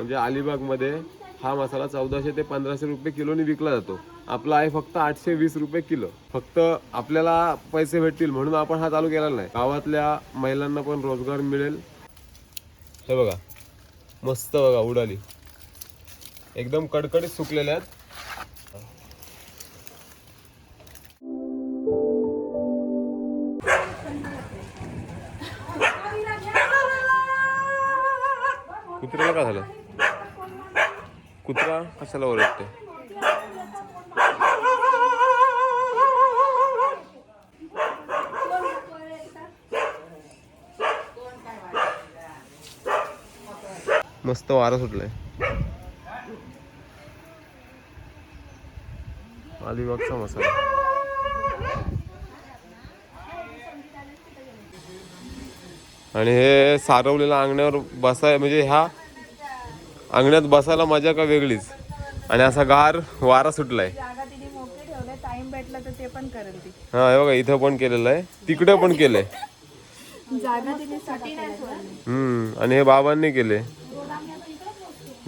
म्हणजे अलिबागमध्ये हा मसाला चौदाशे ते पंधराशे रुपये किलोनी विकला जातो. आपला आहे फक्त आठशे वीस रुपये किलो. फक्त आपल्याला पैसे भेटतील म्हणून आपण हा चालू केलेला नाही. गावातल्या महिलांना पण रोजगार मिळेल. हे बघा. मस्त बघा उडाली. एकदम कडकडीत सुकलेल्या आहेत. मस्त वारा सुटलाय. अलिबागचा मसाला. आणि हे सारवलेल्या अंगण्यावर बसाय म्हणजे ह्या अंगण्यात बसायला मजा का वेगळीच? आणि असा गार वारा सुटलाय. हा हे बघा इथं पण केलेलं आहे. तिकडे पण केलंय. हम्म आणि हे बाबांनी केले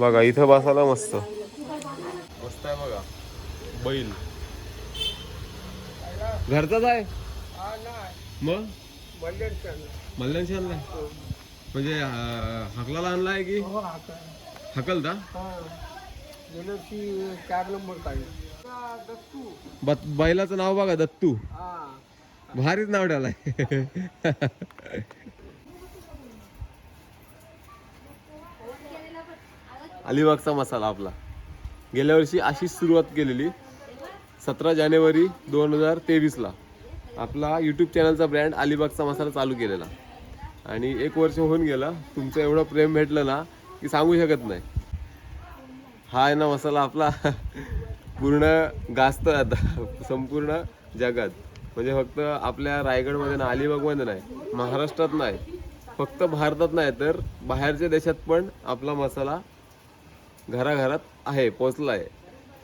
बघा इथं बसायला मस्त. मस्त आहे बघा. बैल. घरचाच आहे? मग? मल्ल्याशी आणलाय म्हणजे हाकलाला आणलाय की? हकलता? गेल्या वर्षी चार नंबर काढला दत्तू. ब- बैलाचं नाव बघा दत्तू. हा. भारीच नाव ठेवलाय अलिबागचा मसाला आपला. गेल्या वर्षी अशीच सुरुवात केलेली. सतरा जानेवारी दोन हजार तेवीसला. आपला यूट्यूब चॅनलचा ब्रँड अलिबागचा मसाला चालू केलेला. आणि एक वर्ष होऊन गेला. तुमचं एवढं प्रेम भेटलं ना की सांगू शकत नाही. हा आहे ना मसाला आपला. पूर्ण गाजत आता. संपूर्ण जगात. म्हणजे फक्त आपल्या रायगडमध्ये ना अलिबागमध्ये नाही महाराष्ट्रात नाही. फक्त भारतात नाही तर बाहेरच्या देशात पण आपला मसाला घराघरात आहे पोचला आहे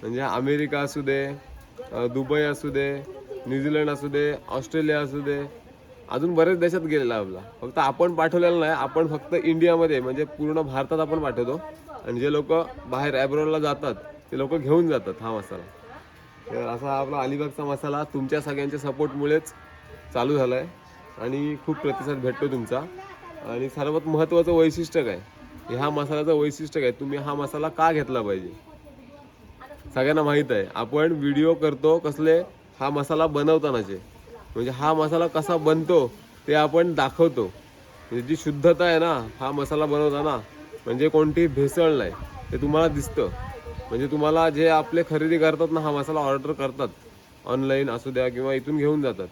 म्हणजे अमेरिका असू दे दुबई असू दे न्यूझीलंड असू दे ऑस्ट्रेलिया असू दे अजून बरेच देशात गेलेला आपला. फक्त आपण पाठवलेला नाही आपण फक्त इंडियामध्ये म्हणजे पूर्ण भारतात आपण पाठवतो. आणि जे लोक बाहेर ॲब्रॉडला जातात ते लोक घेऊन जातात हा मसाला. तर असा आपला अलिबागचा मसाला तुमच्या सगळ्यांच्या सपोर्टमुळेच चालू झाला आहे आणि खूप प्रतिसाद भेटतो तुमचा. आणि सर्वात महत्त्वाचं वैशिष्ट्य काय? ह्या मसाल्याचं वैशिष्ट्य काय? तुम्ही हा मसाला का घेतला पाहिजे? सगळ्यांना माहीत आहे. आपण व्हिडिओ करतो कसले? हा मसाला बनवतानाचे. म्हणजे हा मसाला कसा बनतो ते आपण दाखवतो. म्हणजे जी शुद्धता आहे ना हा मसाला बनवताना म्हणजे कोणती भेसळ नाही ते तुम्हाला दिसतं. म्हणजे तुम्हाला जे आपले खरेदी करतात ना हा मसाला ऑर्डर करतात. ऑनलाईन असू द्या किंवा इथून घेऊन जातात.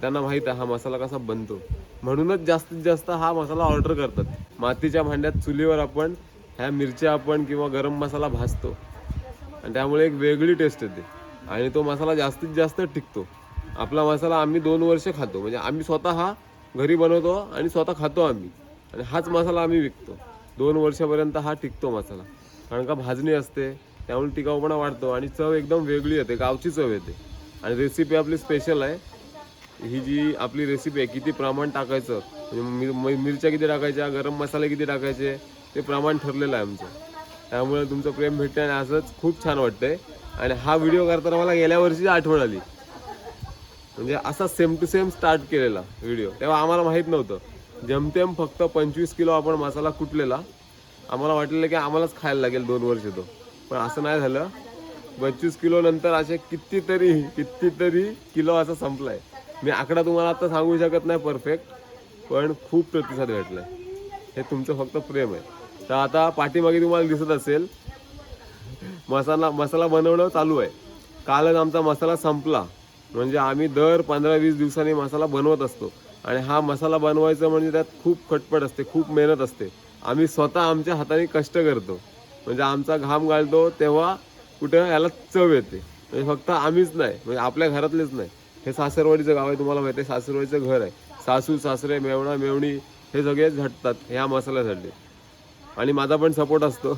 त्यांना माहीत आहे हा मसाला कसा बनतो. म्हणूनच जास्तीत जास्त हा मसाला ऑर्डर करतात. मातीच्या भांड्यात चुलीवर आपण ह्या मिरच्या आपण किंवा गरम मसाला भाजतो. आणि त्यामुळे एक वेगळी टेस्ट येते. आणि तो मसाला जास्तीत जास्त टिकतो. आपला मसाला आम्ही दोन वर्ष खातो. म्हणजे आम्ही स्वतः हा घरी बनवतो आणि स्वतः खातो आम्ही. आणि हाच मसाला आम्ही विकतो. दोन वर्षापर्यंत हा टिकतो मसाला. कारण का भाजणी असते त्यामुळे टिकाऊपणा वाढतो आणि चव एकदम वेगळी येते. गावची चव येते. आणि रेसिपी आपली स्पेशल आहे. ही जी आपली रेसिपी आहे किती प्रमाण टाकायचं? म्हणजे मिर- मिरच्या किती टाकायच्या गरम मसाले किती टाकायचे ते प्रमाण ठरलेलं आहे आमचं. त्यामुळे तुमचं प्रेम भेटतं आणि असंच खूप छान वाटतंय. आणि हा व्हिडिओ करताना मला गेल्या वर्षीची आठवण आली. म्हणजे असा सेम टू सेम स्टार्ट केलेला व्हिडिओ तेव्हा आम्हाला माहीत नव्हतं. जेमतेम फक्त पंचवीस किलो आपण मसाला कुटलेला आम्हाला वाटलेलं की आम्हालाच खायला लागेल दोन वर्ष तो. पण असं नाही झालं. पंचवीस किलो नंतर असे कितीतरी कितीतरी किलो असा संपलाय. मी आकडा तुम्हाला आता सांगू शकत नाही परफेक्ट पण खूप प्रतिसाद भेटला हे तुमचं फक्त प्रेम आहे. तर आता पाठीमागे तुम्हाला दिसत असेल मसाला मसाला बनवणं चालू आहे. कालच आमचा मसाला संपला. म्हणजे आम्ही दर पंधरा वीस दिवसांनी मसाला बनवत असतो. आणि हा मसाला बनवायचा म्हणजे त्यात खूप खटपट असते खूप मेहनत असते. आम्ही स्वतः आमच्या हाताने कष्ट करतो. म्हणजे आमचा घाम घालतो तेव्हा कुठं याला चव येते. म्हणजे फक्त आम्हीच नाही म्हणजे आपल्या घरातलेच नाही. हे सासरवाडीचं गाव आहे तुम्हाला माहिती आहे सासरवाडीचं घर आहे. सासू सासरे मेवणा मेवणी हे सगळे झटतात ह्या मसाल्यासाठी. आणि माझा पण सपोर्ट असतो.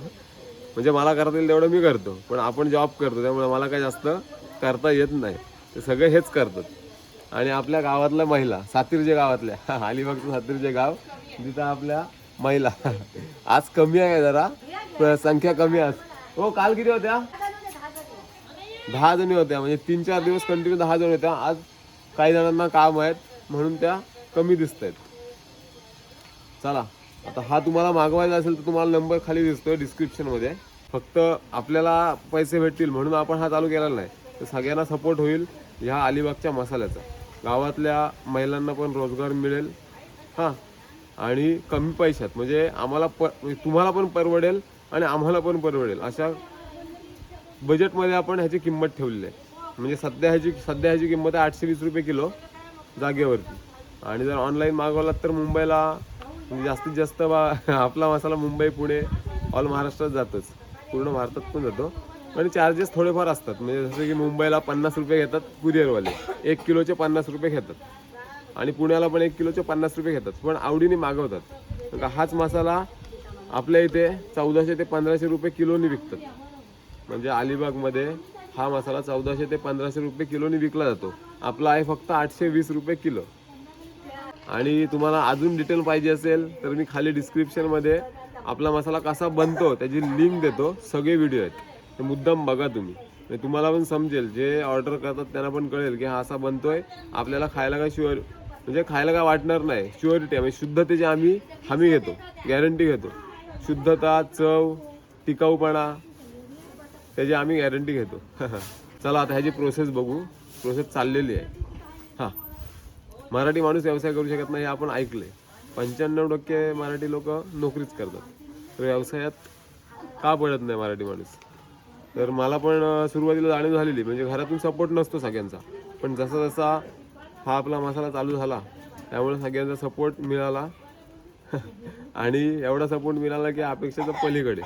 म्हणजे मला करता येईल तेवढं मी करतो. पण आपण जॉब करतो त्यामुळे मला काही जास्त करता येत नाही. ते सगळे हेच करतात. आणि आपल्या गावातल्या महिला सातीरच्या गावातल्या अलिबागचं सातीरचे गाव तिथं आपल्या महिला. आज कमी आहे जरा संख्या कमी आज हो काल किती होत्या? दहा जणी होत्या म्हणजे तीन चार दिवस कंटिन्यू दहा जण होत्या. आज काही जणांना काम आहेत म्हणून त्या कमी दिसत आहेत चला आता हा तुम्हाला मागवायचा असेल तर तुम्हाला नंबर खाली दिसतोय डिस्क्रिप्शनमध्ये. फक्त आपल्याला पैसे भेटतील म्हणून आपण हा चालू केलेला नाही. तर सगळ्यांना सपोर्ट होईल ह्या अलिबागच्या मसाल्याचा. गावातल्या महिलांना पण रोजगार मिळेल. हां आणि कमी पैशात. म्हणजे आम्हाला प तुम्हाला पण परवडेल आणि आम्हाला पण परवडेल. अशा बजेटमध्ये आपण ह्याची किंमत ठेवलेली आहे. म्हणजे सध्या ह्याची सध्या ह्याची किंमत आहे आठशे वीस रुपये किलो जागेवरती. आणि जर ऑनलाईन मागवलात तर मुंबईला म्हणजे जास्तीत जास्त बा आपला मसाला मुंबई पुणे ऑल महाराष्ट्रात जातोच. पूर्ण भारतात पण जातो. आणि चार्जेस थोडेफार असतात. म्हणजे जसं की मुंबईला पन्नास रुपये घेतात कुरिअरवाले. एक किलोचे पन्नास रुपये घेतात. आणि पुण्याला पण एक किलोचे पन्नास रुपये घेतात. पण आवडीने मागवतात. का हाच मसाला आपल्या इथे चौदाशे ते पंधराशे रुपये किलोनी विकतात. म्हणजे अलिबागमध्ये हा मसाला चौदाशे ते पंधराशे रुपये किलोनी विकला जातो. आपला आहे फक्त आठशे वीस रुपये किलो. आणि तुम्हाला अजून डिटेल पाहिजे असेल तर मी खाली डिस्क्रिप्शनमध्ये आपला मसाला कसा बनतो त्याची लिंक देतो. सगळे व्हिडिओ आहेत. ते मुद्दाम बघा तुम्ही. तुम्हाला पण समजेल जे ऑर्डर करतात त्यांना पण कळेल की हा असा बनतोय. आपल्याला खायला काय शुअर म्हणजे खायला काय वाटणार नाही. शुअरिटी म्हणजे शुद्धतेची आम्ही हमी घेतो. गॅरंटी घेतो. शुद्धता चव टिकाऊपणा त्याची आम्ही गॅरंटी घेतो. चला आता ह्याची प्रोसेस बघू. प्रोसेस चाललेली आहे. हां. मराठी माणूस व्यवसाय करू शकत नाही हे आपण ऐकले पंच्याण्णव टक्के मराठी लोक नोकरीच करतात. तर व्यवसायात का पडत नाही मराठी माणूस? तर मला पण सुरुवातीला जाणीव झालेली म्हणजे घरातून सपोर्ट नसतो सगळ्यांचा. पण जसा जसा हा आपला मसाला चालू झाला त्यामुळे सगळ्यांचा सपोर्ट मिळाला. आणि एवढा सपोर्ट मिळाला की अपेक्षेचं पलीकडे.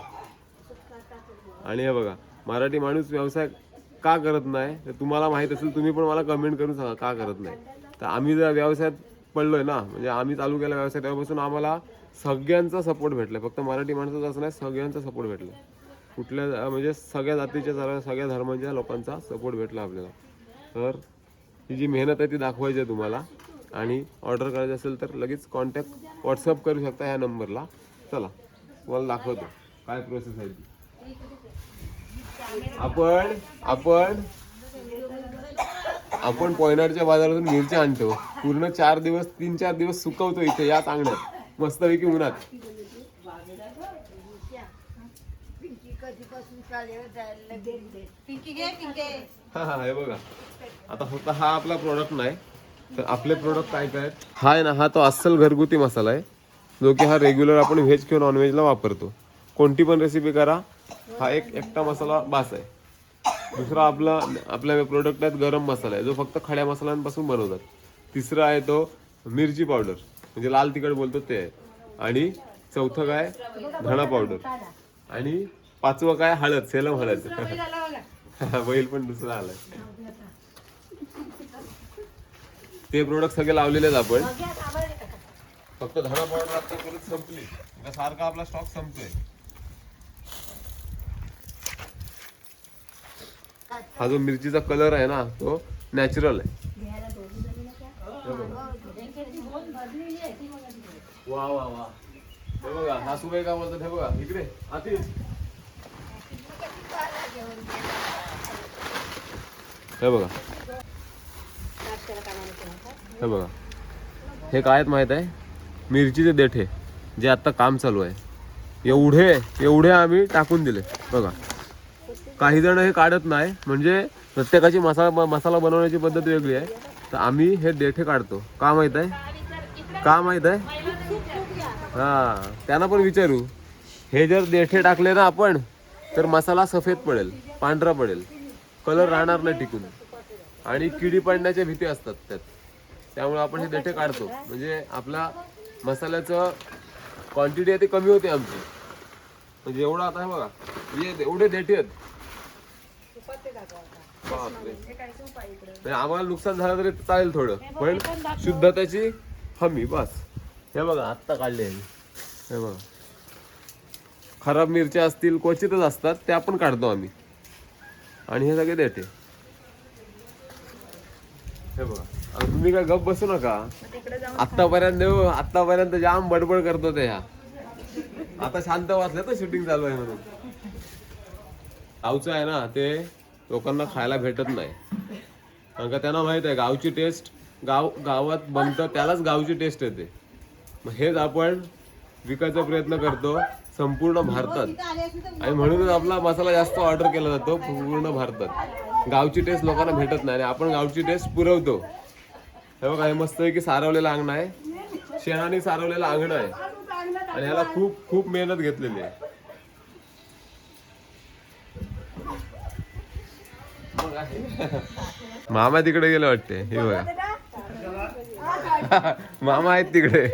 आणि हे बघा मराठी माणूस व्यवसाय का करत नाही? तर तुम्हाला माहीत असेल तुम्ही पण मला कमेंट करून सांगा का करत नाही. तर आम्ही जर व्यवसायात पडलो आहे ना म्हणजे आम्ही चालू केला व्यवसाय तेव्हापासून आम्हाला सगळ्यांचा सपोर्ट भेटला फक्त मराठी माणसाचा असं नाही सगळ्यांचा सपोर्ट भेटला कुठल्या म्हणजे सगळ्या जातीच्या सगळ्या सगळ्या धर्माच्या लोकांचा सपोर्ट भेटला आपल्याला. तर ही जी मेहनत आहे ती दाखवायची आहे तुम्हाला. आणि ऑर्डर करायची असेल तर लगेच कॉन्टॅक्ट व्हॉट्सअप करू शकता ह्या नंबरला चला तुम्हाला दाखवतो. काय प्रोसेस आहे ती. आपण आपण आपण पॉयनाडच्या बाजारातून मिरच्या आणतो. पूर्ण चार दिवस तीन चार दिवस सुकवतो इथे या चांगल्यात मस्तपैकी उन्हात. हा हा हे बघा. आता फक्त हा आपला प्रोडक्ट नाही तर आपले प्रोडक्ट काय काय? हा आहे ना हा तो अस्सल घरगुती मसाला आहे जो की हा रेग्युलर आपण व्हेज किंवा नॉनव्हेजला वापरतो. कोणती पण रेसिपी करा हा एक एकटा मसाला बास आहे. दुसरा आपला आपल्या प्रोडक्ट आहेत गरम मसाला आहे. जो फक्त खड्या मसाल्यांपासून बनवतात. तिसरा आहे तो मिरची पावडर म्हणजे लाल तिखट बोलतो ते. आहे आणि चौथं काय? धणा पावडर आणि पाचवं काय? हळद सेलम हळद. बैल पण दुसरा आलाय. ते प्रोडक्ट सगळे लावलेले आहेत आपण. फक्त धणा पावडर आता परत संपली. सारखा आपला स्टॉक संपतोय. हा जो मिरचीचा कलर आहे ना तो नॅचरल आहे. वा वा वा हे बघा हा सुबे का बोलतात हे बघा इकडे आतील. हे बघा. हे बघा. हे काय आहेत माहीत आहे? मिरचीचे देठे जे आता काम चालू आहे. एवढे एवढे आम्ही टाकून दिले. बघा. काही जण हे काढत नाही. म्हणजे प्रत्येकाची मसाला मसाला बनवण्याची पद्धत वेगळी आहे. तर आम्ही हे देठे काढतो. का माहीत आहे? का माहीत आहे? हां त्यांना पण विचारू. हे जर देठे टाकले ना आपण तर मसाला सफेद पडेल पांढरा पडेल. कलर राहणार नाही टिकून. आणि किडी पडण्याच्या भीती असतात त्यात. त्यामुळे आपण हे देठे काढतो. म्हणजे आपला मसाल्याचं क्वांटिटी आहे ती कमी होते आमची. म्हणजे एवढं आता हे बघा. हे एवढे देठे आहेत. बापरे. म्हणजे आम्हाला नुकसान झालं तरी चालेल थोडं. पण शुद्धतेची हमी बस. हे बघा आत्ता काढले हे बघा. खराब मिरच्या असतील क्वचितच असतात त्या पण काढतो आम्ही. आणि हे सगळे देते. हे बघा. तुम्ही काय गप बसू नका. आतापर्यंत आतापर्यंत जाम बडबड करतो ते ह्या. आता शांत वाचलं तर शूटिंग चालू आहे म्हणून. गावचं आहे ना ते लोकांना खायला भेटत नाही. कारण का त्यांना माहीत आहे गावची टेस्ट गाव गावात बनतं त्यालाच गावची टेस्ट येते. मग हेच आपण विकायचा प्रयत्न करतो संपूर्ण भारतात. आणि म्हणूनच आपला मसाला जास्त ऑर्डर केला जातो पूर्ण भारतात. गावची टेस्ट लोकांना भेटत नाही आणि आपण गावची टेस्ट पुरवतो. हे बघा हे मस्त आहे की सारवलेलं अंगण आहे. शेणाने सारवलेलं अंगण आहे. आणि ह्याला खूप खूप मेहनत घेतलेली आहे. मामा तिकडे गेले वाटते हे बघा. मामा आहेत तिकडे.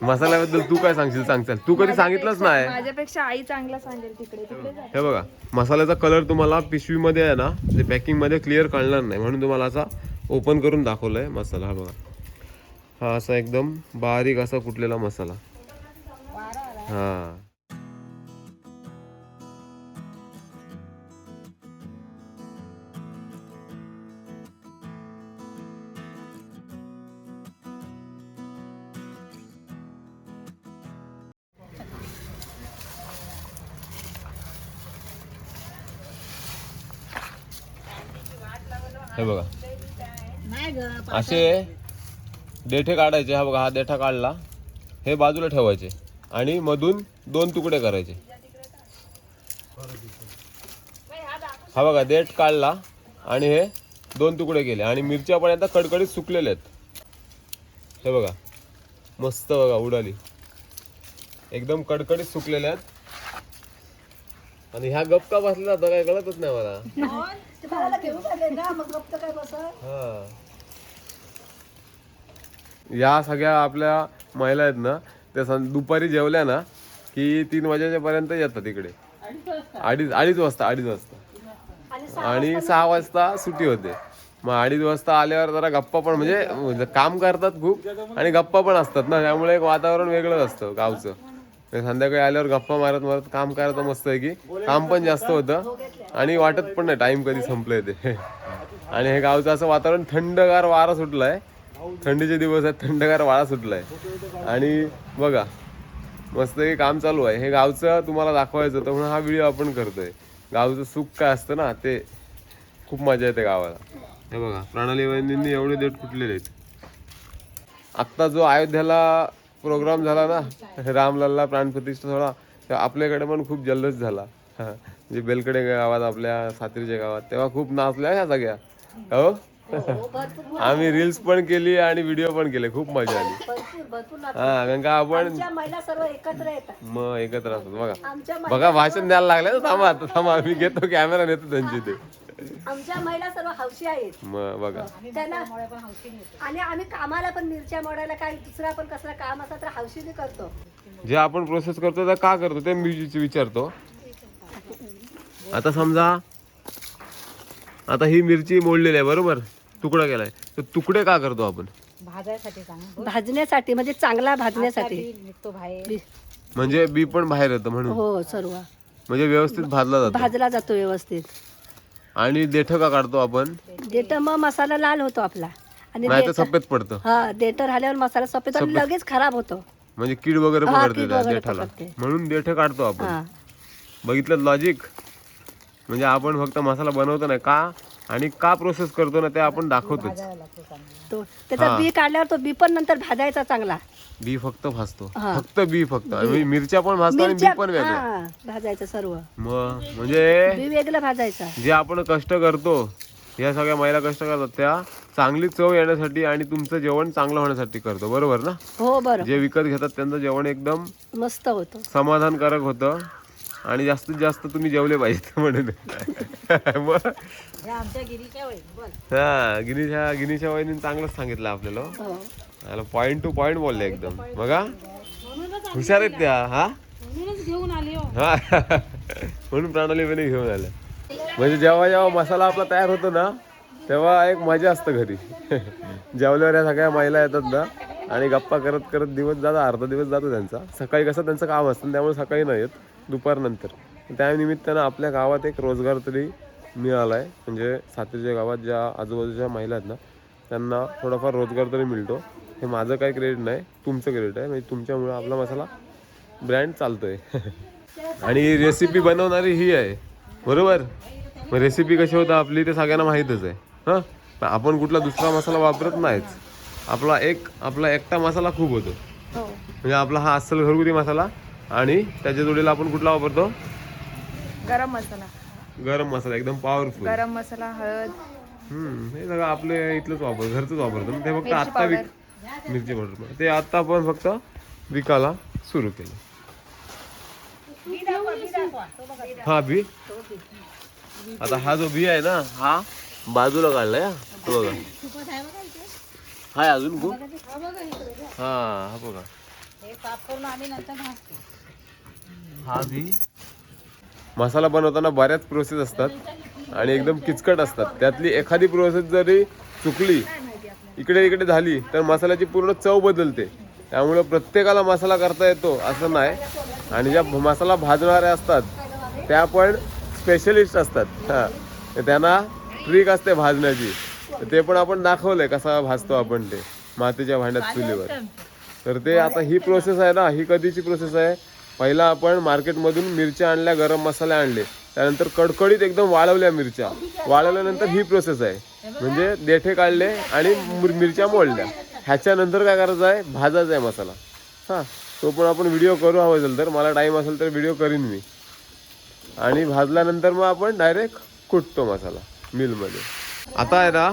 मसाल्याबद्दल तू काय सांगशील? सांगशील तू कधी सांगितलंच नाही. माझ्यापेक्षा आई चांगला सांगेल तिकडे. हे बघा मसाल्याचा कलर तुम्हाला पिशवीमध्ये आहे ना ते पॅकिंगमध्ये क्लिअर कळणार नाही. म्हणून तुम्हाला असा ओपन करून दाखवलाय मसाला. हा बघा. हा असा एकदम बारीक असा कुटलेला मसाला. हा. हे बघा. असे देठे काढायचे हा बघा हा देठा काढला. हे बाजूला ठेवायचे आणि मधून दोन तुकडे करायचे. हा बघा देठ काढला आणि हे दोन तुकडे केले. आणि मिरच्या पण आता कडकडीत सुकलेल्या आहेत. हे बघा मस्त बघा उडाली. एकदम कडकडीत सुकलेल्या आहेत. आणि ह्या गपका बसल्या जातं काय कळतच नाही मला. हा. या सगळ्या आपल्या महिला आहेत ना त्या सं- दुपारी जेवल्या ना की तीन वाजेच्या पर्यंत येतात इकडे. अडीच अडीच वाजता अडीच वाजता. आणि सहा वाजता सुट्टी होते. मग अडीच वाजता आल्यावर जरा गप्पा पण म्हणजे काम करतात खूप आणि गप्पा पण असतात ना त्यामुळे एक वातावरण वेगळंच असतं गावचं. संध्याकाळी आल्यावर गप्पा मारत मारत काम करायचं मस्त आहे की. काम पण जास्त होतं आणि वाटत पण नाही टाइम कधी संपलंय ते. आणि हे गावचं असं वातावरण थंडगार वारा सुटलाय. थंडीचे दिवस आहेत थंडगार वारा सुटलाय. आणि बघा मस्त हे काम चालू आहे. हे गावचं तुम्हाला दाखवायचं होतं म्हणून हा व्हिडिओ आपण करतोय. गावचं सुख काय असतं ना ते खूप मजा येते गावाला. हे बघा प्रणाली वहिनींनी एवढे देठ कुठलेले आहेत. आत्ता जो अयोध्याला प्रोग्राम झाला ना रामलल्ला प्राणप्रतिष्ठा तेव्हा आपल्याकडे पण खूप जल्लोष झाला. म्हणजे बेलकडे गावात आपल्या सात्रीच्या गावात तेव्हा खूप नाचल्या ह्या सगळ्या. हो? आम्ही रील्स पण केली आणि व्हिडिओ पण केले खूप मजा आली. हा कारण का आपण मग एकत्र असतो बघा. बघा भाषण द्यायला लागले ना थांबा थांबा मी घेतो कॅमेरा नेतो त्यांची ते. आमच्या महिला सर्व हौशी आहेत. मग बघा. त्यांना आणि आम्ही कामाला पण मिरच्या मोडायला काय दुसरा पण कसला काम असला तर हौशीने करतो. जे आपण प्रोसेस करतो ते का करतो? ते मी विच- विचारतो. आता समजा आता ही मिरची मोडलेली आहे बरोबर? तुकडा केलाय. तर तुकडे का करतो आपण? भाजायसाठी सांग भाजण्यासाठी म्हणजे चांगला भाजण्यासाठी. निघतो बाहेर. बी- म्हणजे बी पण बाहेर येतं म्हणून. हो सर्व. म्हणजे व्यवस्थित भाजला जातो. भाजला जातो व्यवस्थित. आणि देठ का काढतो आपण. देठ मग मसाला लाल होतो आपला. आणि नाही तर देठ- सफेद पडतं. हा देठ राहिल्यावर मसाला सफेद आणि लगेच खराब होतो. म्हणजे कीड वगैरे हा, पकडते कीड त्या वगैरे देठाला. पकडते. म्हणून देठ काढतो आपण. हा. बघितलं लॉजिक म्हणजे आपण फक्त मसाला बनवतो नाही का? आणि का प्रोसेस करतो ना ते आपण दाखवतोच. तो त्याचा. बी काढल्यावर तो बी पण नंतर भाजायचा चांगला. बी फक्त भाजतो. हा. फक्त बी फक्त. आणि मिरच्या पण भाजतो आणि बी पण वेगळं. हा भाजायचं सर्व. मग म्हणजे बी वेगळं भाजायचं. जे आपण कष्ट करतो या सगळ्या महिला कष्ट करतात त्या चांगली चव येण्यासाठी आणि तुमचं जेवण चांगलं होण्यासाठी करतो. बरोबर ना? हो बरं जे विकत घेतात त्यांचं जेवण एकदम मस्त होतो. समाधानकारक होतं. आणि जास्तीत जास्त तुम्ही जेवले पाहिजे म्हणून. हे गिरीच्या गिनीच्या वहिनी चांगलंच सांगितलं आपल्याला याला पॉइंट टू पॉइंट बोलले एकदम. बघा. हुशार आहेत त्या हा? हो. हा. म्हणून प्रणाली बहिणी घेऊन आल्या. म्हणजे जेव्हा जेव्हा मसाला आपला तयार होतो ना तेव्हा एक मजा असतं घरी. जेवल्यावर या सगळ्या महिला येतात ना आणि गप्पा करत करत दिवस जातो अर्धा दिवस जातो त्यांचा. सकाळी कसं त्यांचं काम असतं त्यामुळे सकाळी नाही येत दुपारनंतर. त्यानिमित्तानं आपल्या गावात एक रोजगार तरी मिळाला आहे म्हणजे सातीच्या गावात ज्या आजूबाजूच्या महिला आहेत ना त्यांना थोडाफार रोजगार तरी मिळतो. हे माझं काही क्रेडिट नाही तुमचं क्रेडिट आहे. म्हणजे तुमच्यामुळे आपला मसाला ब्रँड चालतोय. आणि रेसिपी बनवणारी ही आहे. बरोबर? मग रेसिपी कशी होतं आपली ते सगळ्यांना माहीतच आहे. हां? पण आपण कुठला दुसरा मसाला वापरत नाहीच. आपला एक आपला एकटा मसाला खूप होतो. हो. म्हणजे आपला हा अस्सल घरगुती मसाला आणि त्याच्या जोडीला आपण कुठला वापरतो? गरम मसाला. गरम मसाला एकदम पॉवरफुल गरम मसाला हळद. हम्म हे सगळं आपले इथलंच वापर घरचंच वापरतो मग ते फक्त मिरची आत्ता विक मिरची पावडर. ते आत्ता आपण फक्त विकायला सुरू केलं. हा बी? आता हा जो बी आहे ना हा बाजूला काढलाय हा. तो बघा. हाय अजून खूप हा हा बघा. हे साफ करून आम्ही नंतर भाजतो. हा बी? मसाला बनवताना बऱ्याच प्रोसेस असतात आणि एकदम किचकट असतात. त्यातली एखादी प्रोसेस जरी चुकली इकडे इकडे झाली तर मसाल्याची पूर्ण चव बदलते. त्यामुळं प्रत्येकाला मसाला करता येतो असं नाही. आणि ज्या मसाला भाजणाऱ्या असतात त्या पण स्पेशलिस्ट असतात. हां. तर त्यांना ट्रिक असते भाजण्याची. तर ते पण आपण दाखवलंय कसा भाजतो आपण ते मातीच्या भांड्यात चुलीवर. तर ते आता ही प्रोसेस आहे ना ही कधीची प्रोसेस आहे? पहिला आपण मार्केटमधून मिरच्या आणल्या गरम मसाले आणले. त्यानंतर कडकडीत एकदम वाळवल्या मिरच्या. वाळवल्यानंतर ही प्रोसेस आहे. म्हणजे देठे काढले आणि मिर- मिरच्या मोडल्या. ह्याच्यानंतर काय करायचं आहे? भाजायचा आहे मसाला. हां तो पण आपण व्हिडिओ करू हवा असेल तर. मला टाईम असेल तर व्हिडिओ करीन मी. आणि भाजल्यानंतर मग आपण डायरेक्ट कुटतो मसाला मिलमध्ये. आता आहे ना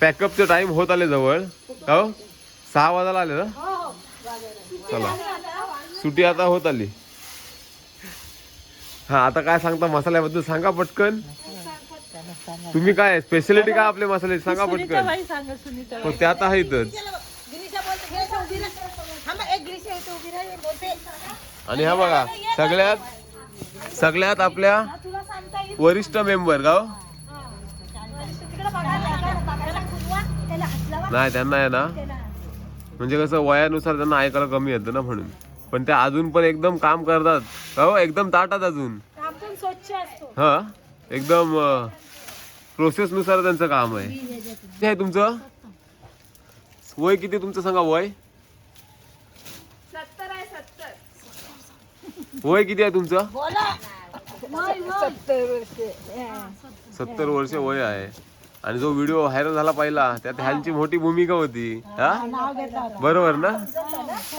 पॅकअपचं टाइम होत आले जवळ. हो? सहा वाजायला आले ना? चला. सुटी आता होत आली. हा आता काय सांगता मसाल्याबद्दल सांगा पटकन. तुम्ही काय स्पेशालिटी काय आपले मसाले? सांगा पटकन. हो आहेतच उभी राहा बोलते. आणि हा बघा सगळ्यात सगळ्यात आपल्या वरिष्ठ मेंबर गाव तिकडे बघायला नाही त्यांना आहे ना. म्हणजे कसं वयानुसार त्यांना ऐकायला कमी येतं ना म्हणून. पण ते अजून पण एकदम काम करतात. हो एकदम ताटात अजून. आपण स्वच्छ असतो. हा एकदम प्रोसेस नुसार त्यांचं काम आहे. ते आहे तुमचं? वय किती तुमचं सांगा वय? सत्तर आहे सत्तर. वय किती आहे तुमचं? बोला. सत्तर वर्षे. सत्तर वर्ष वय आहे. आणि जो व्हिडिओ व्हायरल झाला पहिला त्यात ह्यांची मोठी भूमिका होती. हा? बरोबर ना?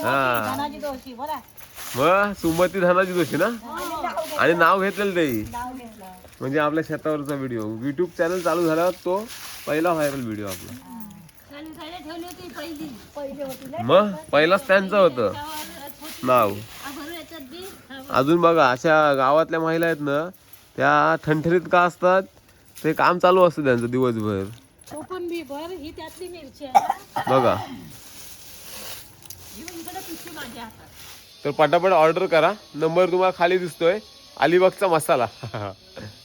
हा. मग सुमती धनाजी जोशी ना? आणि नाव घेतलेलं ते. म्हणजे आपल्या शेतावरचा व्हिडिओ. युट्यूब चॅनल चालू झाल्यावर तो पहिला व्हायरल व्हिडिओ आपला. मग पहिलाच त्यांचं होतं. नाव. अजून बघा अशा गावातल्या महिला आहेत ना त्या ठणठणीत का असतात? ते काम चालू असतं त्यांचं दिवसभर. तो पण बी बर ही त्यातली मिरची आहे. बघा. इकडे पिशवी माझ्या हातात. तर पटापट ऑर्डर करा. नंबर तुम्हाला खाली दिसतोय. अलिबागचा मसाला.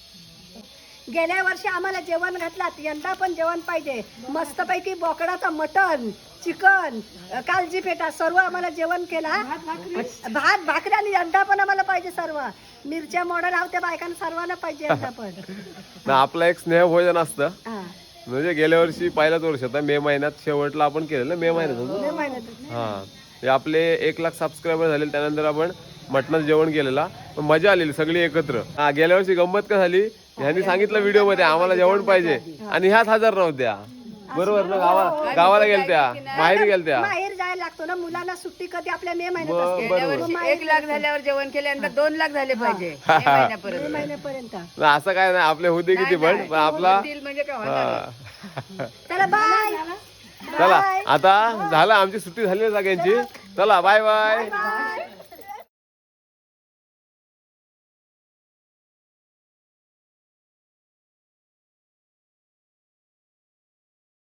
गेल्या वर्षी आम्हाला जेवण घातलात यंदा पण जेवण पाहिजे. मस्तपैकी बोकडाचं मटण चिकन कालजी पेटा सर्व आम्हाला जेवण केला भात भाकरी. आणि यंदा पण आम्हाला पाहिजे सर्व. मिरच्या मोडा लावत्या बायकांना सर्वांना पाहिजे यंदा पण. ना आपला एक स्नेह भोजन असतं. म्हणजे गेल्या वर्षी पहिल्याच वर्ष होता मे महिन्यात शेवटला आपण केलेलं मे महिन्यात होतं. मे महिन्यात. हा. आपले एक लाख सबस्क्रायबर झाले त्यानंतर आपण मटणाचं जेवण केलेला. पण मजा आलेली सगळी एकत्र. हा गेल्या वर्षी गंमत का झाली? ह्यांनी सांगितलं व्हिडिओमध्ये आम्हाला जेवण पाहिजे. आणि ह्याच हजार नव्हत्या बरोबर ना गावा गावाला गेलत्या माहेरी गेलत्या. बाहेर जायला लागतो ना मुलांना सुट्टी कधी आपल्या मे महिन्यात असते. एक लाख झाल्यावर जेवण केल्यानंतर दोन लाख झाले पाहिजे महिन्यापर्यंत. मे महिन्यापर्यंत. ना, असं काय नाही आपले होते किती पण पण आपला म्हणजे काय होणार हा. चला बाय चला आता झालं आमची सुट्टी झाली सगळ्यांची. चला बाय बाय